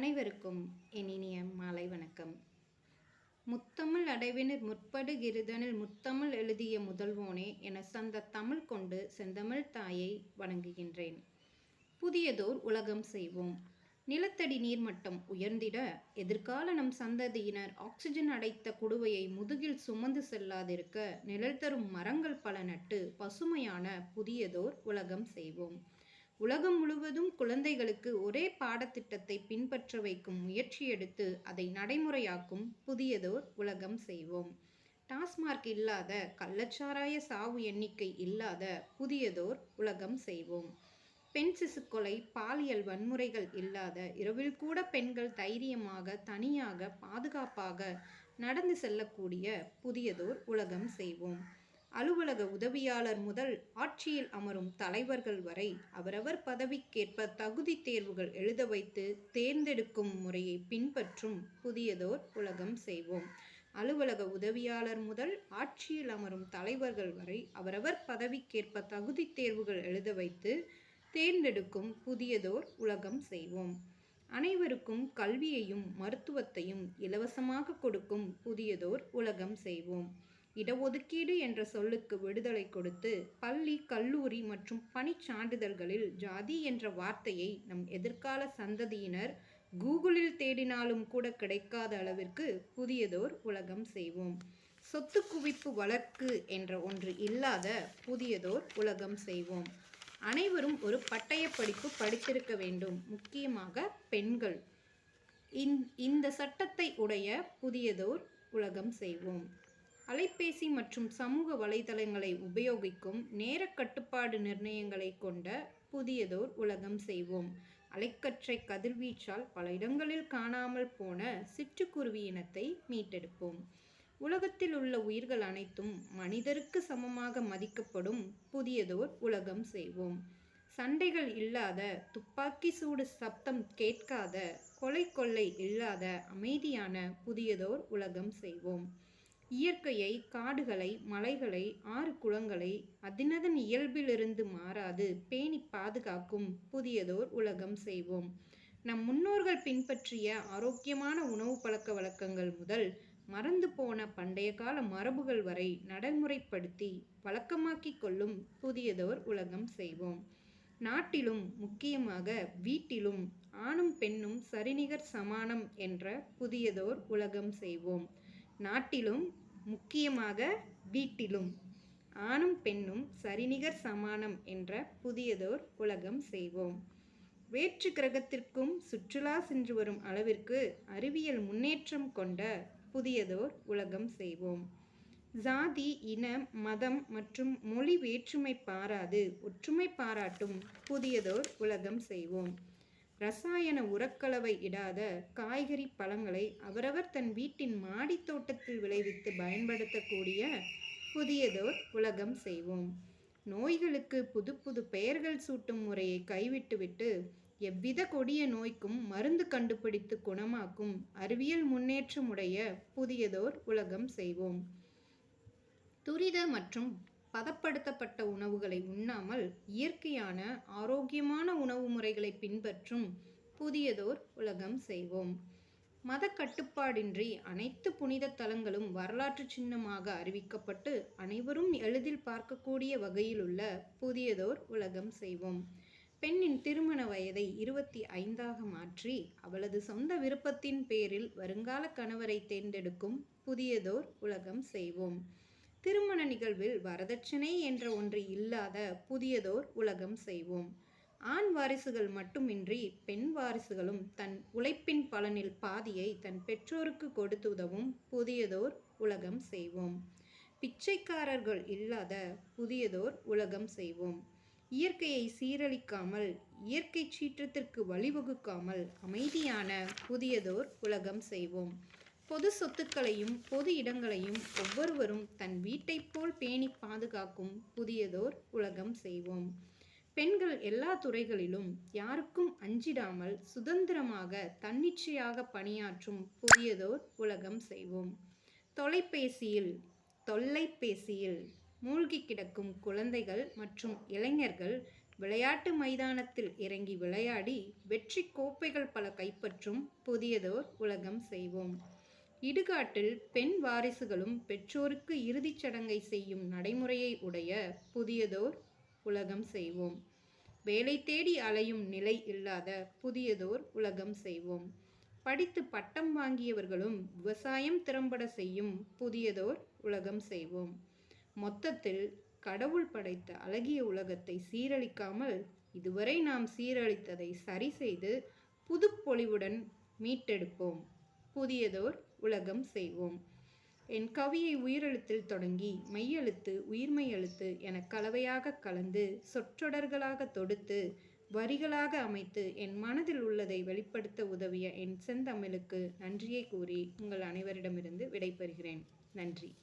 அனைவருக்கும் என் இனிய மாலை வணக்கம். முத்தமிழ் அடைவினர் முற்படு கிருதனில் முத்தமிழ் எழுதிய முதல்வோனே என சந்த தமிழ் கொண்டு செந்தமிழ் தாயை வணங்குகின்றேன். புதியதோர் உலகம் செய்வோம். நிலத்தடி நீர்மட்டம் உயர்ந்திட எதிர்கால நம் சந்ததியினர் ஆக்சிஜன் அடைத்த குடுவையை முதுகில் சுமந்து செல்லாதிருக்க நிழல் தரும் மரங்கள் பல நட்டு பசுமையான புதியதோர் உலகம் செய்வோம். உலகம் முழுவதும் குழந்தைகளுக்கு ஒரே பாடத்திட்டத்தை பின்பற்ற வைக்கும் முயற்சி எடுத்து அதை நடைமுறையாக்கும் புதியதோர் உலகம் செய்வோம். டாஸ்மார்க் இல்லாத கள்ளச்சாராய சாவு எண்ணிக்கை இல்லாத புதியதோர் உலகம் செய்வோம். பெண் சிசுக்கொலை பாலியல் வன்முறைகள் இல்லாத இரவில் கூட பெண்கள் தைரியமாக தனியாக பாதுகாப்பாக நடந்து செல்லக்கூடிய புதியதோர் உலகம் செய்வோம். அலுவலக உதவியாளர் முதல் ஆட்சியில் அமரும் தலைவர்கள் வரை அவரவர் பதவிக்கேற்ப தகுதி தேர்வுகள் எழுத வைத்து தேர்ந்தெடுக்கும் முறையை பின்பற்றும் புதியதோர் உலகம் செய்வோம். அலுவலக உதவியாளர் முதல் ஆட்சியில் அமரும் தலைவர்கள் வரை அவரவர் பதவிக்கேற்ப தகுதி தேர்வுகள் எழுத வைத்து தேர்ந்தெடுக்கும் புதியதோர் உலகம் செய்வோம். அனைவருக்கும் கல்வியையும் மருத்துவத்தையும் இலவசமாக கொடுக்கும் புதியதோர் உலகம் செய்வோம். இடஒதுக்கீடு என்ற சொல்லுக்கு விடுதலை கொடுத்து பள்ளி கல்லூரி மற்றும் பணிச்சான்றிதழ்களில் ஜாதி என்ற வார்த்தையை நம் எதிர்கால சந்ததியினர் கூகுளில் தேடினாலும் கூட கிடைக்காத அளவிற்கு புதியதோர் உலகம் செய்வோம். சொத்து குவிப்பு வழக்கு என்ற ஒன்று இல்லாத புதியதோர் உலகம் செய்வோம். அனைவரும் ஒரு பட்டய படிப்பு படித்திருக்க வேண்டும். முக்கியமாக பெண்கள். இந்த சட்டத்தை உடைய புதியதோர் உலகம் செய்வோம். அலைபேசி மற்றும் சமூக வலைதளங்களை உபயோகிக்கும் நேர கட்டுப்பாடு நிர்ணயங்களை கொண்ட புதியதோர் உலகம் செய்வோம். அலைக்கற்றை கதிர்வீச்சால் பல இடங்களில் காணாமல் போன சிற்றுக்குருவி இனத்தை மீட்டெடுப்போம். உலகத்தில் உள்ள உயிர்கள் அனைத்தும் மனிதருக்கு சமமாக மதிக்கப்படும் புதியதோர் உலகம் செய்வோம். சண்டைகள் இல்லாத துப்பாக்கி சூடு சப்தம் கேட்காத கொலை கொள்ளை இல்லாத அமைதியான புதியதோர் உலகம் செய்வோம். இயற்கையை காடுகளை மலைகளை ஆறு குளங்களை அதினதன் இயல்பிலிருந்து மாறாது பேணி பாதுகாக்கும் புதியதோர் உலகம் செய்வோம். நம் முன்னோர்கள் பின்பற்றிய ஆரோக்கியமான உணவு பழக்க வழக்கங்கள் முதல் மறந்து போன பண்டைய கால மரபுகள் வரை நடைமுறைப்படுத்தி வழக்கமாக்கி கொள்ளும் புதியதோர் உலகம் செய்வோம். நாட்டிலும் முக்கியமாக வீட்டிலும் ஆணும் பெண்ணும் சரிநிகர் சமானம் என்ற புதியதோர் உலகம் செய்வோம். நாட்டிலும் முக்கியமாக வீட்டிலும் ஆணும் பெண்ணும் சரிநிகர் சமானம் என்ற புதியதோர் உலகம் செய்வோம். வேற்று கிரகத்திற்கும் சுற்றுலா சென்று வரும் அளவிற்கு அறிவியல் முன்னேற்றம் கொண்ட புதியதோர் உலகம் செய்வோம். ஜாதி இன மதம் மற்றும் மொழி வேற்றுமை பாராது ஒற்றுமை பாராட்டும் புதியதோர் உலகம் செய்வோம். ரசாயன உரக்கலவை இடாத காய்கறி பழங்களை அவரவர் தன் வீட்டின் மாடி தோட்டத்தில் விளைவித்து பயன்படுத்தக்கூடிய புதியதோர் உலகம் செய்வோம். நோய்களுக்கு புது புது பெயர்கள் சூட்டும் முறையை கைவிட்டுவிட்டு எவ்வித கொடிய நோய்க்கும் மருந்து கண்டுபிடித்து குணமாக்கும் அறிவியல் முன்னேற்றமுடைய புதியதோர் உலகம் செய்வோம். துரித மற்றும் பதப்படுத்தப்பட்ட உணவுகளை உண்ணாமல் இயற்கையான ஆரோக்கியமான உணவு முறைகளை பின்பற்றும் புதியதோர் உலகம் செய்வோம். மத கட்டுப்பாடின்றி அனைத்து புனித தலங்களும் வரலாற்று சின்னமாக அறிவிக்கப்பட்டு அனைவரும் எளிதில் பார்க்கக்கூடிய வகையில் உள்ள புதியதோர் உலகம் செய்வோம். பெண்ணின் திருமண வயதை இருபத்தி ஐந்தாக மாற்றி அவளது சொந்த விருப்பத்தின் பேரில் வருங்கால கணவரை தேர்ந்தெடுக்கும் புதியதோர் உலகம் செய்வோம். திருமண நிகழ்வில் வரதட்சணை என்ற ஒன்று இல்லாத புதியதோர் உலகம் செய்வோம். ஆண் வாரிசுகள் மட்டுமின்றி பெண் வாரிசுகளும் தன் உழைப்பின் பலனில் பாதியை தன் பெற்றோருக்கு கொடுத்து உதவும் புதியதோர் உலகம் செய்வோம். பிச்சைக்காரர்கள் இல்லாத புதியதோர் உலகம் செய்வோம். இயற்கையை சீரழிக்காமல் இயற்கை சீற்றத்திற்கு வழிவகுக்காமல் அமைதியான புதியதோர் உலகம் செய்வோம். பொது சொத்துக்களையும் பொது இடங்களையும் ஒவ்வொருவரும் தன் வீட்டைப் போல் பேணி பாதுகாக்கும் புதியதோர் உலகம் செய்வோம். பெண்கள் எல்லா துறைகளிலும் யாருக்கும் அஞ்சிடாமல் சுதந்திரமாக தன்னிச்சையாக பணியாற்றும் புதியதோர் உலகம் செய்வோம். தொலைபேசியில் தொல்லைபேசியில் மூழ்கி கிடக்கும் குழந்தைகள் மற்றும் இளைஞர்கள் விளையாட்டு மைதானத்தில் இறங்கி விளையாடி வெற்றி கோப்பைகள் பல கைப்பற்றும் புதியதோர் உலகம் செய்வோம். இடுகாட்டில் பெண் வாரிசுகளும் பெற்றோருக்கு இறுதிச் சடங்கை செய்யும் நடைமுறையை உடைய புதியதோர் உலகம் செய்வோம். வேலை தேடி அலையும் நிலை இல்லாத புதியதோர் உலகம் செய்வோம். படித்து பட்டம் வாங்கியவர்களும் விவசாயம் திறம்பட செய்யும் புதியதோர் உலகம் செய்வோம். மொத்தத்தில் கடவுள் படைத்த அழகிய உலகத்தை சீரழிக்காமல் இதுவரை நாம் சீரழித்ததை சரி செய்து புதுப்பொழிவுடன் மீட்டெடுப்போம். புதியதோர் உலகம் செய்வோம். என் கவியை உயிரெழுத்தில் தொடங்கி மெய்யெழுத்து உயிர்மை எழுத்து என கலவையாக கலந்து சொற்றொடர்களாக தொடுத்து வரிகளாக அமைத்து என் மனதில் உள்ளதை வெளிப்படுத்த உதவிய என் செந்தமிழுக்கு நன்றியை கூறி உங்கள் அனைவரிடமிருந்து விடைபெறுகிறேன். நன்றி.